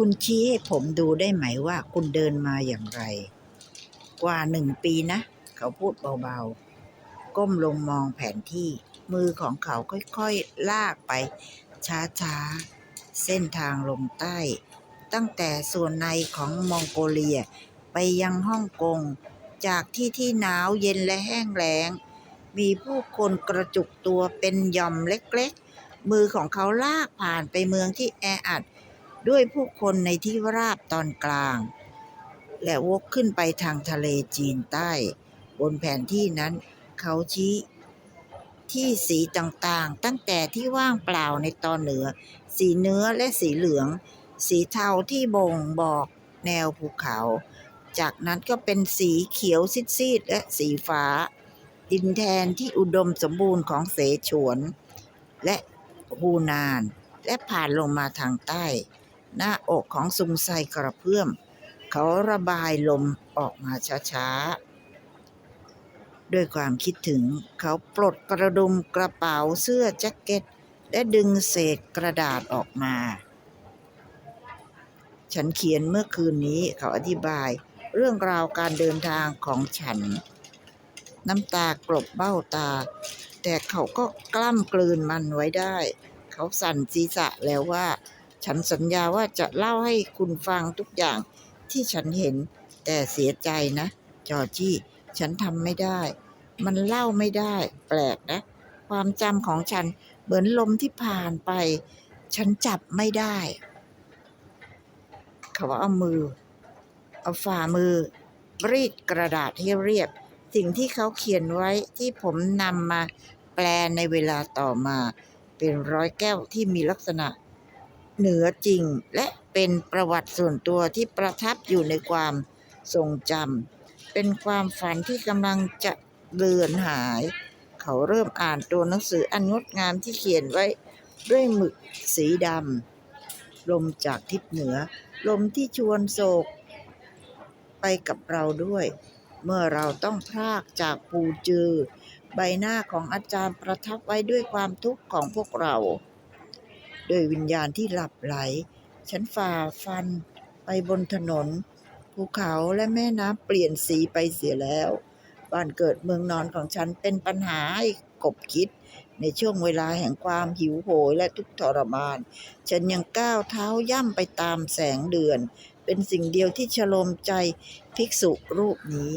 คุณชี้ให้ผมดูได้ไหมว่าคุณเดินมาอย่างไร กว่าหนึ่งปีนะ เขาพูดเบาๆ ก้มลงมองแผนที่ มือของเขาค่อยๆ ลากไป ช้าๆ เส้นทางลงใต้ ตั้งแต่ส่วนในของมองโกเลียไปยังฮ่องกง จากที่ที่หนาวเย็นและแห้งแล้ง มีผู้คนกระจุกตัวเป็นหย่อมเล็กๆ มือของเขาลากผ่านไปเมืองที่แออัด ด้วยผู้คนในที่ราบตอนกลาง และวกขึ้นไปทางทะเลจีนใต้ บนแผนที่นั้น เขาชี้ที่สีต่างๆ ตั้งแต่ที่ว่างเปล่าในตอนเหนือ สีเนื้อและสีเหลือง สีเทาที่บ่งบอกแนวภูเขา จากนั้นก็เป็นสีเขียวซีดๆและสีฟ้า ดินแทนที่อุดมสมบูรณ์ของเสฉวน และฮูนาน และผ่านลงมาทางใต้ หน้าอกของซุงไซกระเพื่อม เขาระบายลมออกมาช้าๆ ด้วยความคิดถึงเขาปลดกระดุมกระเป๋าเสื้อแจ็คเก็ต และดึงเศษกระดาษออกมา ฉันเขียนเมื่อคืนนี้เขาอธิบายเรื่องราวการเดินทางของฉัน น้ำตากลบเบ้าตา แต่เขาก็กล้ำกลืนมันไว้ได้ เขาสั่นศีรษะแล้วว่า ฉันสัญญาว่าจะเล่าให้คุณฟังทุกอย่างที่ฉันเห็น แต่เสียใจนะ จอจี้ ฉันทำไม่ได้ มันเล่าไม่ได้ แปลกนะ ความจำของฉันเหมือนลมที่ผ่านไป ฉันจับไม่ได้ เขาเอามือ เอาฝ่ามือ รีดกระดาษให้เรียบ สิ่งที่เขาเขียนไว้ที่ผมนำมาแปลในเวลาต่อมา เป็นร้อยแก้วที่มีลักษณะ เหนือจริงและเป็นประวัติส่วนตัวที่ประทับอยู่ในความทรงจำเป็นความฝันที่กำลังจะเลือนหาย เขาเริ่มอ่านตัวหนังสืออันงดงามที่เขียนไว้ด้วยหมึกสีดำลมจากทิศเหนือ ลมที่ชวนโศก ไปกับเราด้วย เมื่อเราต้องพรากจากปูจือ ใบหน้าของอาจารย์ประทับไว้ด้วยความทุกข์ของพวกเรา โดยวิญญาณที่หลับไหล ฉันฝ่าฟันไปบนถนน ภูเขาและแม่น้ำเปลี่ยนสีไปเสียแล้ว บ้านเกิดเมืองนอนของฉันเป็นปัญหาให้กบคิด ในช่วงเวลาแห่งความหิวโหยและทุกทรมาน ฉันยังก้าวเท้าย่ำไปตามแสงเดือน เป็นสิ่งเดียวที่ชโลมใจภิกษุรูปนี้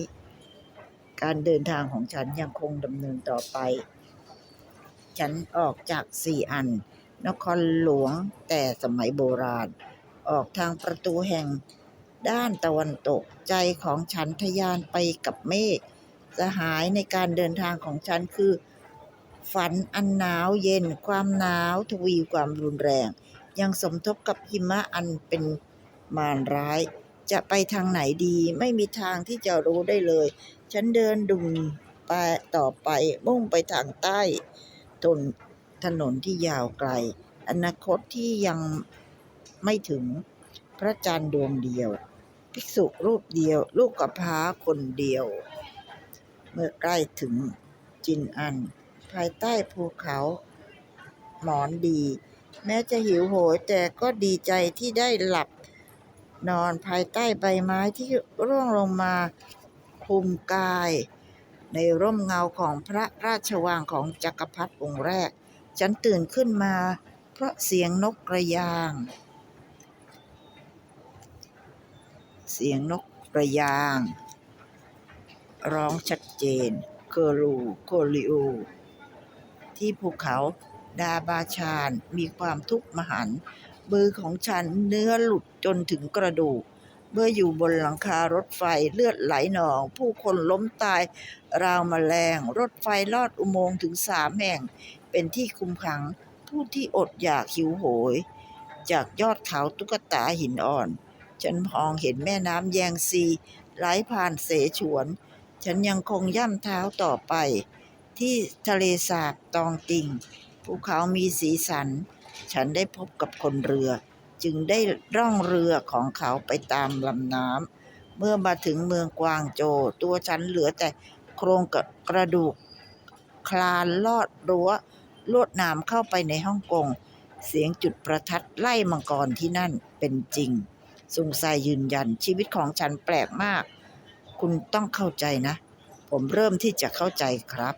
การเดินทางของฉันยังคงดำเนินต่อไป ฉันออกจากสี่อัน นครหลวงแต่สมัยโบราณ ออกทางประตูแห่งด้านตะวันตกใจของฉันทะยานไปกับเมฆสหายในการเดินทางของฉันคือ ฝันอันหนาวเย็นความหนาวทวีความรุนแรง ยังสมทบกับหิมะอันเป็นมารร้าย จะไปทางไหนดีไม่มีทางที่จะรู้ได้เลย ฉันเดินดุมไปต่อไปมุ่งไปทางใต้ทน ถนนที่ยาวไกล อนาคตที่ยังไม่ถึงพระจันทร์ดวงเดียว ภิกษุรูปเดียว ลูกกับพร้าคนเดียว เมื่อใกล้ถึงจินอัน ภายใต้ภูเขา หมอนดี แม้จะหิวโหยแต่ก็ดีใจที่ได้หลับนอนภายใต้ใบไม้ที่ร่วงลงมาคลุมกาย ในร่มเงาของพระราชวังของจักรพรรดิองค์แรก ฉันตื่นขึ้นมา เพราะเสียงนกกระยาง เสียงนกกระยาง ร้องชัดเจนเคอรูโคลิโอที่ภูเขาดาบาชานมีความทุกข์มหัน มือของฉันเนื้อหลุดจนถึงกระดูก เมื่ออยู่บนหลังคารถไฟเลือดไหลหนอง ผู้คนล้มตายราวแมลง รถไฟลอดอุโมงค์ถึงสามแห่ง เป็นที่คุมขังผู้ที่อดอยากหิวโหย จากยอดเขาตุ๊กตาหินอ่อน ฉันมองเห็นแม่น้ำแยงซีไหลผ่านเสฉวน ฉันยังคงย่ำเท้าต่อไป ที่ทะเลสาบตองติงภูเขามีสีสัน ฉันได้พบกับคนเรือ จึงได้ร่องเรือของเขาไปตามลำน้ำเมื่อมาถึงเมืองกวางโจวตัวฉันเหลือแต่โครงกระดูกคลานลอดรั้วลวดหนามเข้าไปในฮ่องกง เสียงจุดประทัดไล่มังกรที่นั่นเป็นจริงซุงไซยืนยันชีวิตของฉันแปลกมาก คุณต้องเข้าใจนะ ผมเริ่มที่จะเข้าใจครับ